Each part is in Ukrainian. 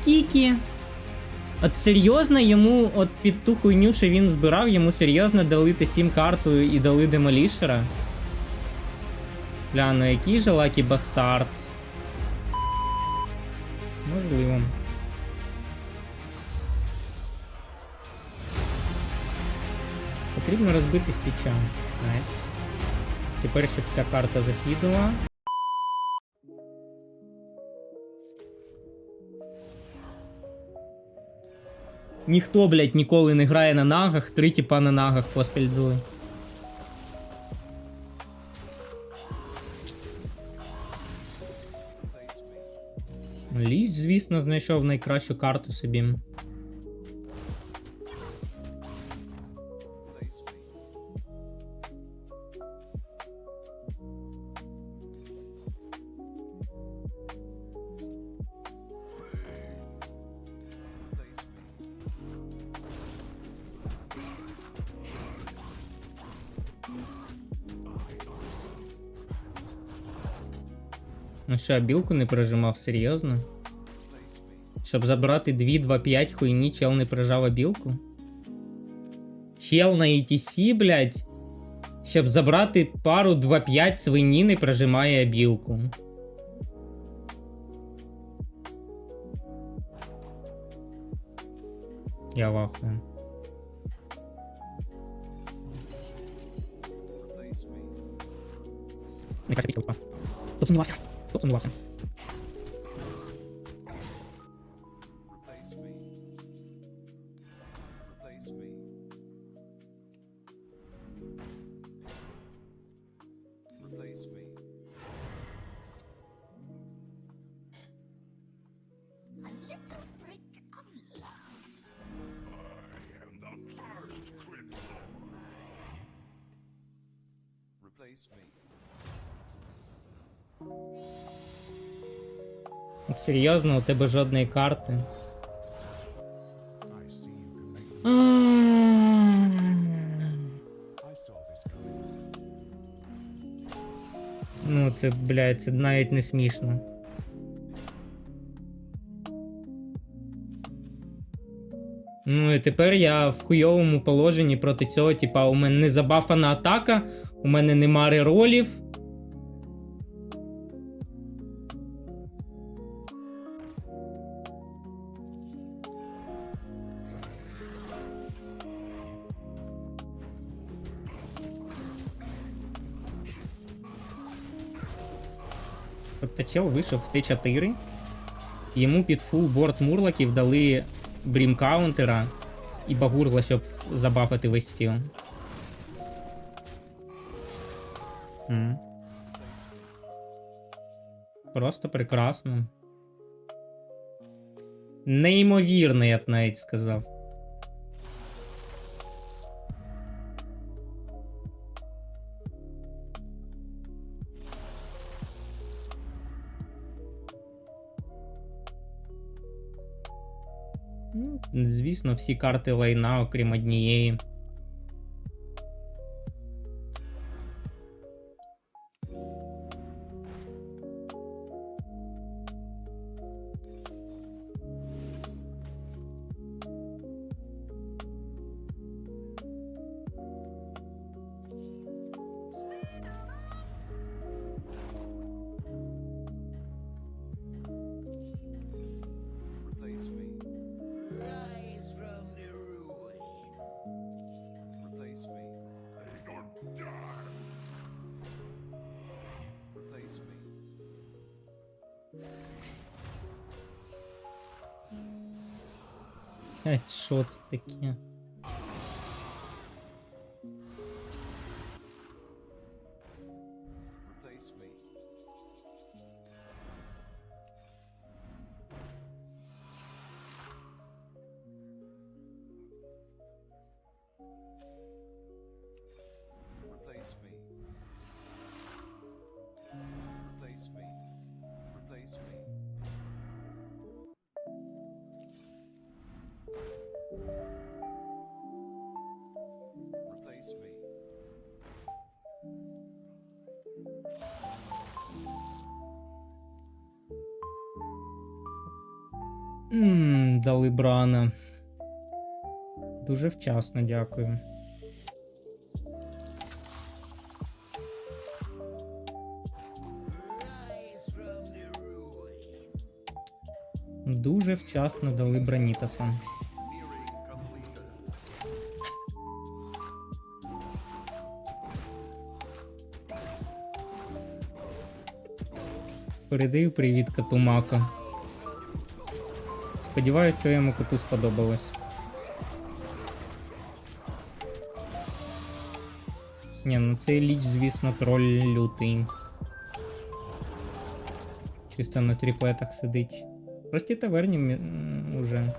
скільки? От серйозно йому, от під ту хуйню, що він збирав, йому серйозно дали Т7 карту і дали демолішера. Бля, ну який же лакі бастард. Можливо. Потрібно розбити стіча. Найс. Тепер, щоб ця карта зафідила. Ніхто, блядь, ніколи не грає на нагах, три тіпа на нагах поспіль дали. Ліч, звісно, знайшов найкращу карту собі. що, я білку не прижимав серйозно? Щоб забрати 2-2-5 хуйні, чел не прижав білку? Чел на ETC, блядь. Щоб забрати пару 2-5 свині не прижимає білку. Я вахую. Найкраща пічка 一つ伸ばす。Серйозно, у тебе жодної карти. Ну, це, блядь, це навіть не смішно. Ну і тепер я в хуйовому положенні проти цього, типа, у мене не забафана атака, у мене нема реролів. Чел вийшов в Т4. Йому під фул борт мурлоків дали брім каунтера і багурла, щоб забафати весь стіл. Просто прекрасно. Неймовірно, я б навіть сказав. Звісно, всі карти лайна, окрім однієї. Що це таке? М, Дали брана. Дуже вчасно, дякую. Дуже вчасно дали Бранітаса. Передаю привіт коту Мака. Сподіваюсь, твоєму коту сподобалось. Ні, ну цей ліч, звісно, троль лютий. Чисто на тріплетах сидить. В Простій таверні уже.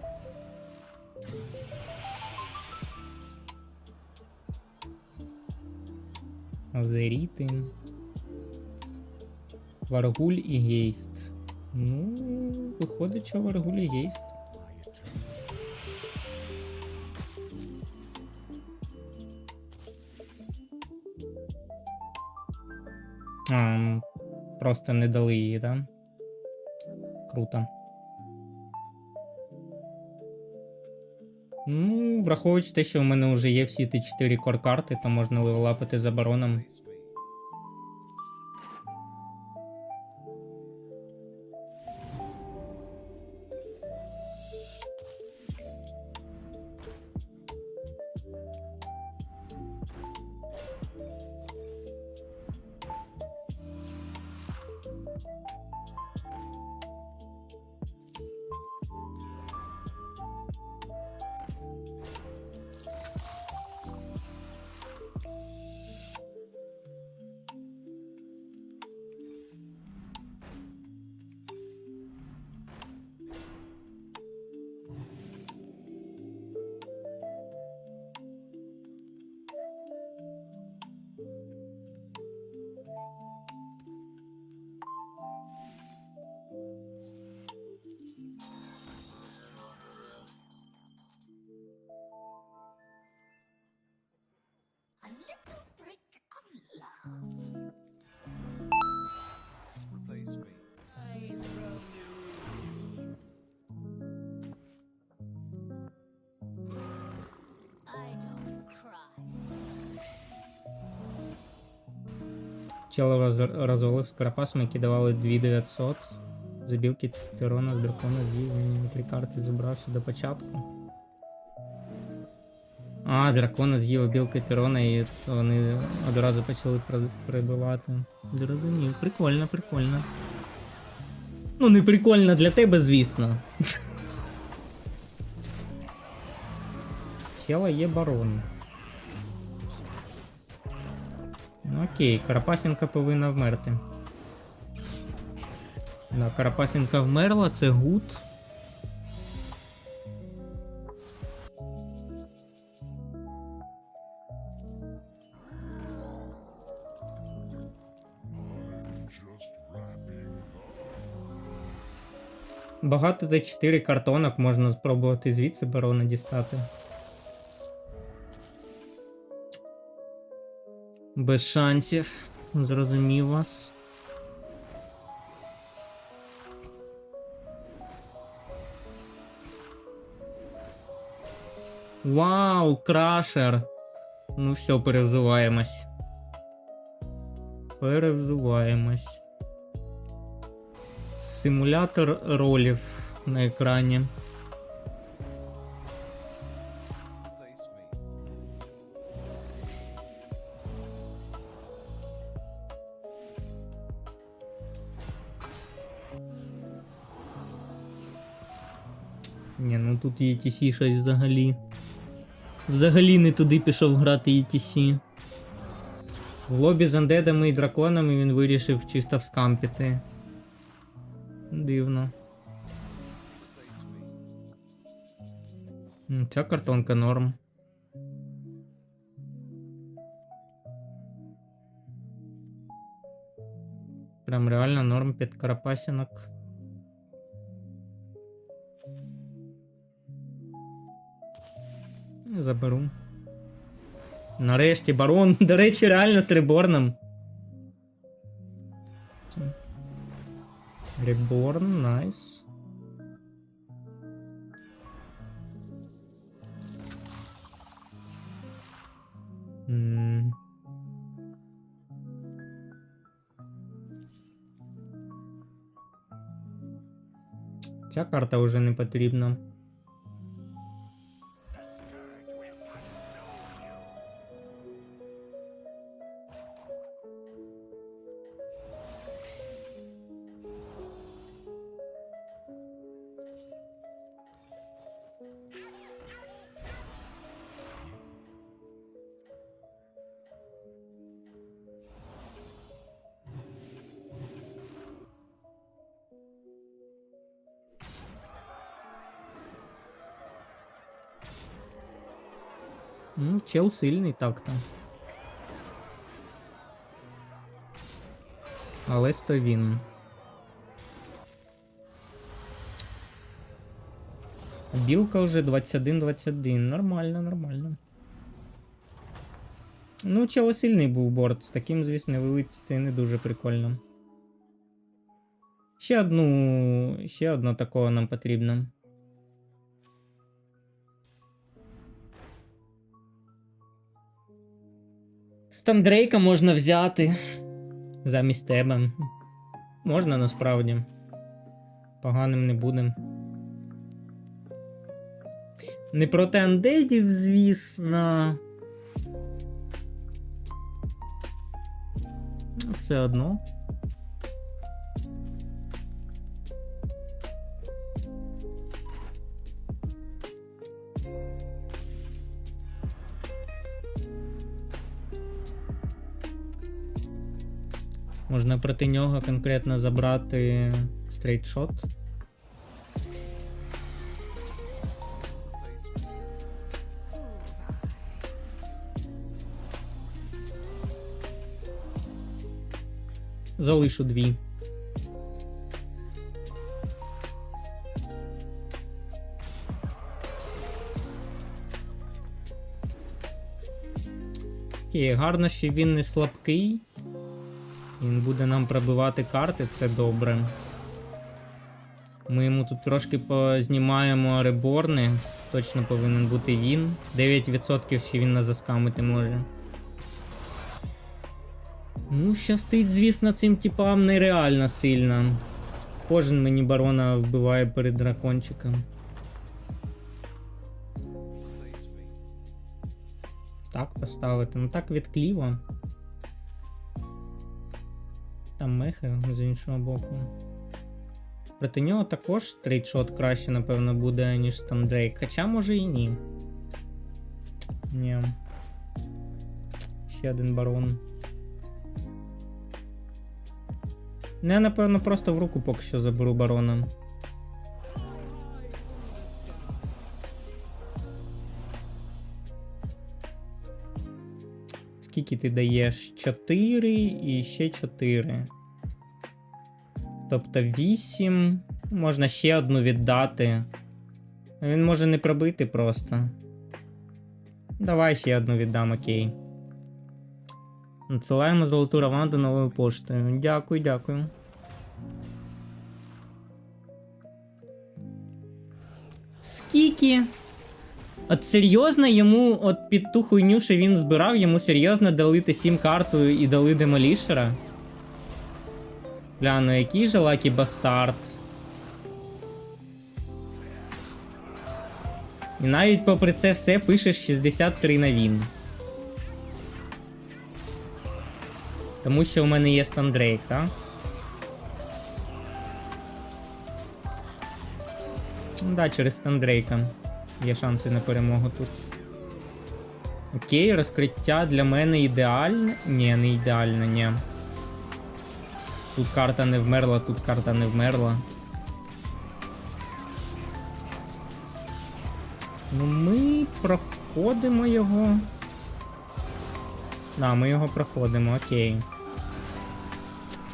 Азеріти. Варгуль і гейст. Ну, виходить, що Варгуль і гейст. А, просто не дали її, да? Круто. Ну, враховуючи те, що у мене вже є всі ті 4 кор-карти, то можна левелапити за бароном. Чело роз- розвалив з карапасом, які давали 2900. Забілки Тирона з дракона з'їв, три карти зібрався до початку. А, дракона з'їв білки Тирона, і вони одразу почали при- прибивати. Зрозумів. Прикольно, прикольно. Ну, не прикольно для тебе, звісно. Чела є барон. Окей, Карапасенка повинна вмерти. Да, Карапасенка вмерла, це гуд. Багато де 4 картонок можна спробувати звідси барона дістати. Без шансів. Зрозумів вас. Вау, крашер. Ну все, перевзуваємось. Перевзуваємось. Симулятор ролів на екрані. Тут ETC щось взагалі. Взагалі не туди пішов грати ETC. В лобі з андедами і драконами він вирішив чисто вскампіти. Дивно. Ця картонка норм. Прям реально норм під карапасінок. заберу. Нарешті барон, до речі, реально з реборном. Реборн, найс. Mm. Ця карта вже не потрібна. М, Чел сильний так-то. Але сто він. Білка вже 21-21. Нормально, нормально. Ну, чел сильний був борт. З таким, звісно, вилетіти не дуже прикольно. Ще одну. Ще одну такого нам потрібно. Стандрейка можна взяти. Замість тебе. Можна насправді. Поганим не будем. Не проти андедів, звісно. Все одно. Можна проти нього конкретно забрати стрейтшот. Залишу дві. Окей, гарно, що він не слабкий. Він буде нам пробивати карти, це добре. Ми йому тут трошки познімаємо реборни. Точно повинен бути він. 9% ще він нас заскамити може. Ну, щастить, звісно, цим типам нереально сильно. Кожен мені барона вбиває перед дракончиком. Так поставити. Ну так відкліво. Там мехи з іншого боку. Проти нього також стрейтшот краще, напевно, буде, ніж Стандрейк. Хоча може і ні. Ні. Ще один барон. Не, напевно, просто в руку поки що заберу барона. Скільки ти даєш? 4 і ще 4. Тобто 8. Можна ще одну віддати. Він може не пробити просто. Давай ще одну віддам, окей. Надсилаємо золоту раванду новою поштою. Дякую, дякую. Скільки? От серйозно йому, от під ту хуйню, що він збирав, йому серйозно дали Т7 карту і дали демолішера? Бля, ну який же лакі бастард. І навіть попри це все пишеш 63 на він. Тому що у мене є Стандрейк, так? Ну Да, через Стандрейка. Є шанси на перемогу тут. Окей, розкриття для мене ідеальне. Ні, не ідеальне, ні. Тут карта не вмерла, тут карта не вмерла. Ну, ми проходимо його. Да, ми його проходимо, окей.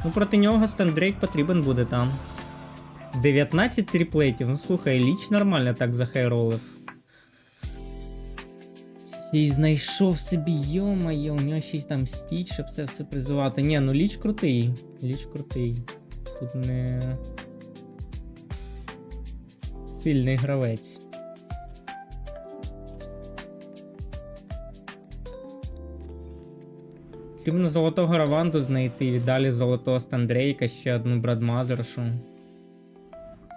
Ну, проти нього Стандрейк потрібен буде там. 19 тріплетів. Ну слухай, ліч нормально так захайролив. І знайшов собі, йо-моє, у нього ще й там стіч, щоб це все призивати. Ні, ну ліч крутий. Ліч крутий. Тут не. Сильний гравець. Потрібно золотого раванду знайти і далі золотого Стандрейка, ще одну брадмазершу.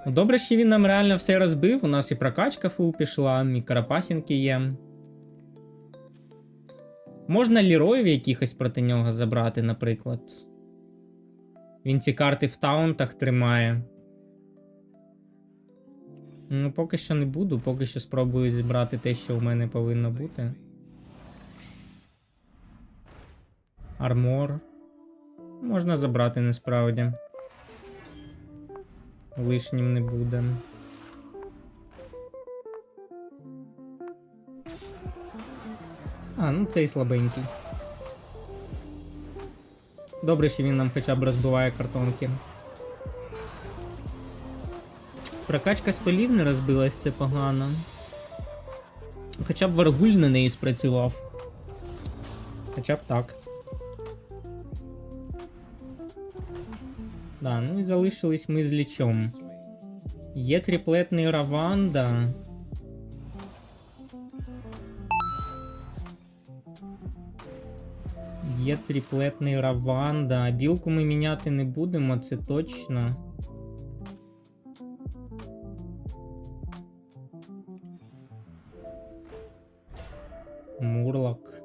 Ну, Добре, що він нам реально все розбив. У нас і прокачка фул пішла, і карапасінки є. Можна ліроїв якихось проти нього забрати, наприклад. Він ці карти в таунтах тримає. Ну, поки що не буду, поки що спробую зібрати те, що у мене повинно бути. Армор. Можна забрати насправді. Лишнім не буде. А, ну цей слабенький. Добре, що він нам хоча б розбиває картонки. Прокачка спалів не розбилась, це погано. Хоча б Варгуль на неї спрацював. Хоча б так. Да, ну і залишились ми з лічом. Є тріплетний Раванда. Є тріплетний Раванда. Білку ми міняти не будемо, це точно. Мурлок.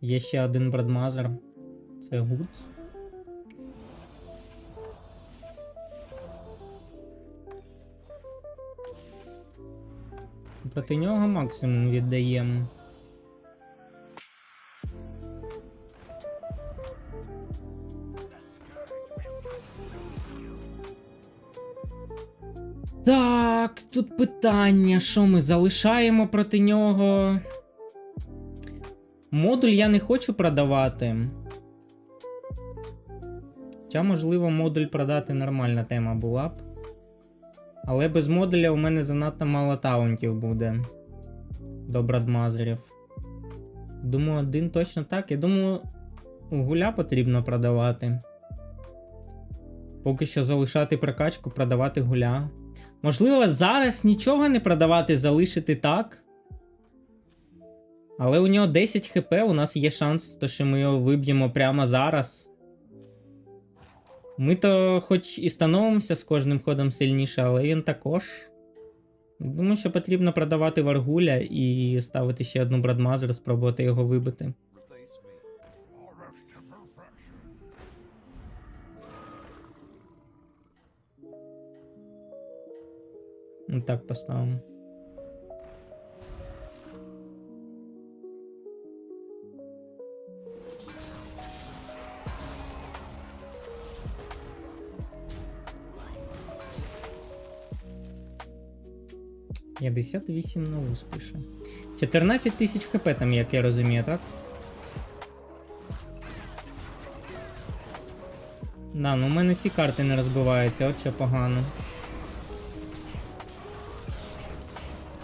Є ще один брадмазер. Це гуд. Проти нього максимум віддаємо. Так, тут питання, що ми залишаємо проти нього. Модуль я не хочу продавати. Хоча, можливо, модуль продати нормальна тема була б. Але без модуля у мене занадто мало таунтів буде. До брадмазерів. Думаю, один точно так. Я думаю, гуля потрібно продавати. Поки що залишати прокачку, продавати гуля. Можливо, зараз нічого не продавати, залишити так. Але у нього 10 хп, у нас є шанс, то що ми його виб'ємо прямо зараз. Ми то хоч і становимося з кожним ходом сильніше, але він також. Думаю, що потрібно продавати Варгуля і ставити ще одну Брадмазер, спробувати його вибити. Так поставимо. П'ятдесят вісім на успіше. 14 тисяч хп там, як я розумію, так? Да, ну у мене ці карти не розбиваються, от що погано.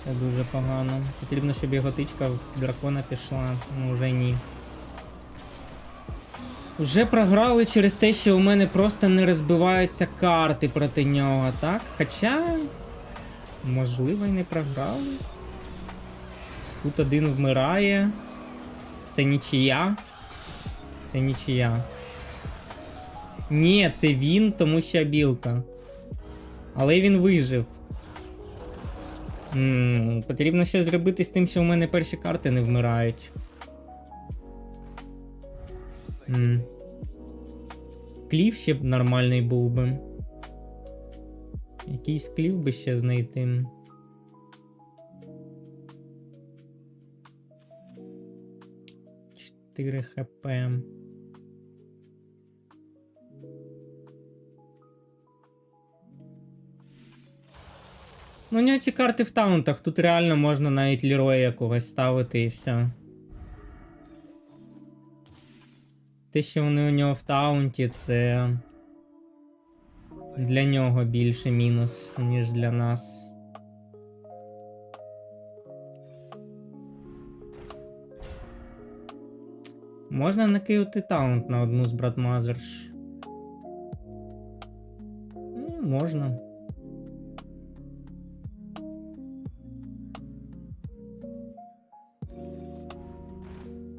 Це дуже погано. Потрібно, щоб його тичка в дракона пішла. Ну, вже ні. Уже програли через те, що у мене просто не розбиваються карти проти нього, так? Хоча. Можливо, і не програли. Тут один вмирає. Це нічия. Це нічия. Ні, це він, тому що білка. Але він вижив. М, Потрібно ще зробити з тим, що у мене перші карти не вмирають. М. Клів ще б нормальний був би. Якийсь клів би ще знайти. Чотири хп. Ну, у нього ці карти в таунтах, тут реально можна навіть ліроя якогось ставити і все. Те, що вони у нього в таунті, це для нього більше мінус, ніж для нас. Можна накинути таунт на одну з братмазерш. Ну, можна.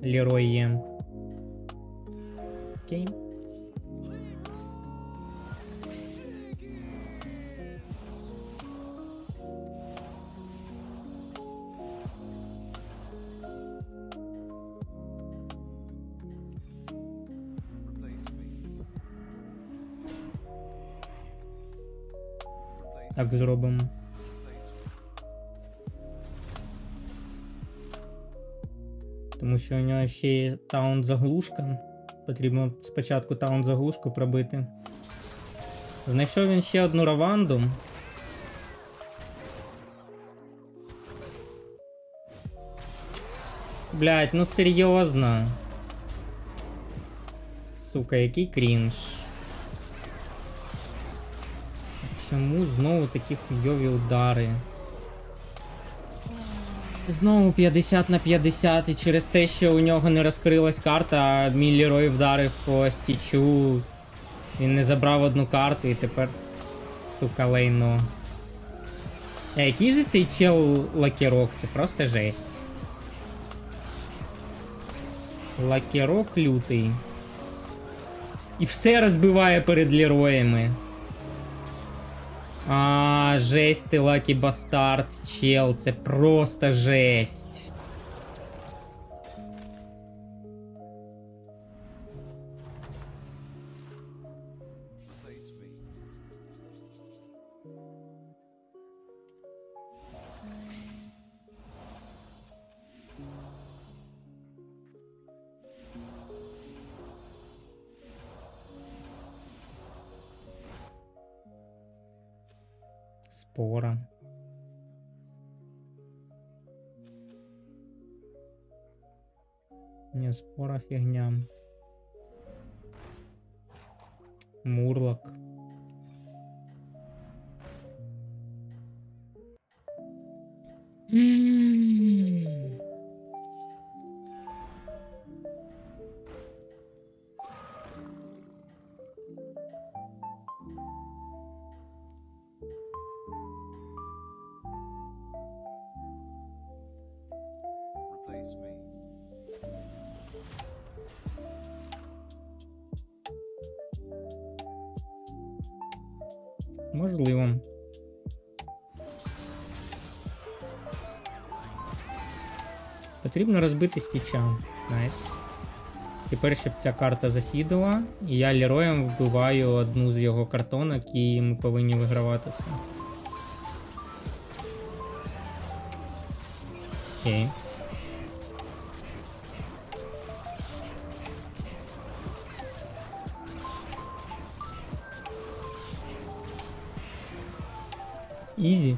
Лерой є. Окей. Так зробимо. Тому що у нього ще є таун заглушка. Потрібно спочатку таун заглушку пробити. Знайшов він ще одну раванду. Блять, ну серйозно. Сука, який крінж. Чому знову такі хуйові удари? Знову 50 на 50, і через те, що у нього не розкрилась карта, мій Лерой вдарив по стічу. Він не забрав одну карту і тепер. Сука, лайно. А який же цей чел лакерок? Це просто жесть. Лакерок лютий. І все розбиває перед Лероями. А, жесть ти лакі бастард, чел, це просто жесть. Спора. Не, спора фігня. Мурлок. Потрібно розбити стіча. Найс. Тепер, щоб ця карта зафідила, і я лероєм вбиваю одну з його картонок, і ми повинні вигравати це. Окей. Ізі.